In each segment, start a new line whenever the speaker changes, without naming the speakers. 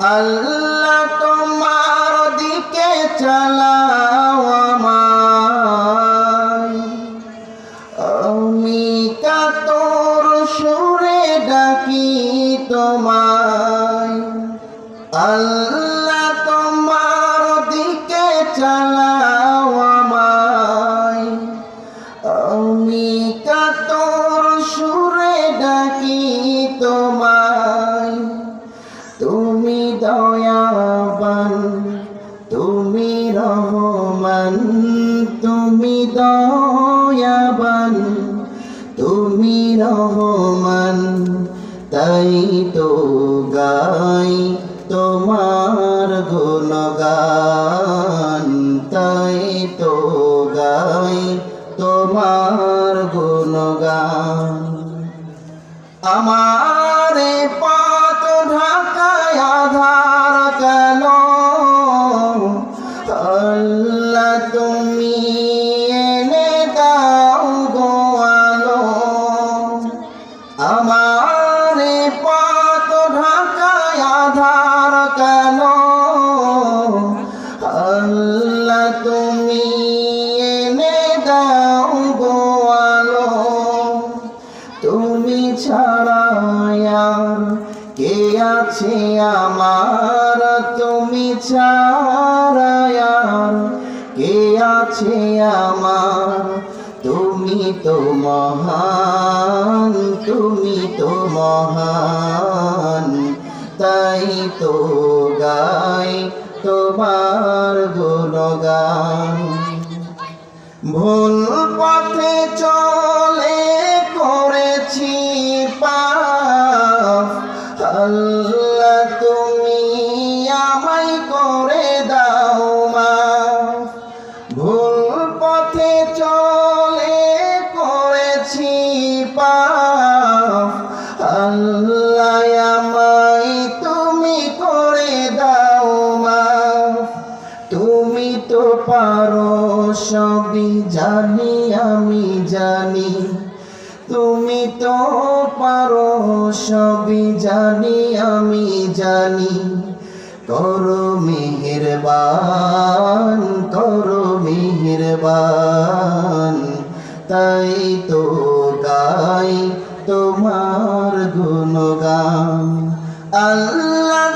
আল্লাহ তোমার দিকে চালাও আমি কাতর সুরে ডাকি তোমায়। আল্লাহ তুমি দয়াবান, তুমি রহমান, তাই তো গাই তোমার গুণগান, তাই তো গাই তোমার গুণগান। আমার পথ ঢাকায় আধার কেন তুমি ছাড়া আর কে আছে আমার? তুমি ছাড়া আর কে আছে আমার? তুমি তো মহান, তুমি তো মহান। তাই তো গাই তোমার গুণগান। ভুল পথে চলে পারো, সবই জানি, আমি জানি। তুমি তো পারো, সবই জানি, আমি জানি। করো মেহেরবান করো মেহেরবান, তাই তো গাই তোমার গুণগান। আল্লাহ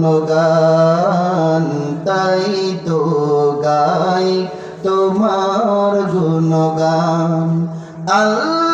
গুণগান তাই তো গাই তোমার গুণগান আল্লাহ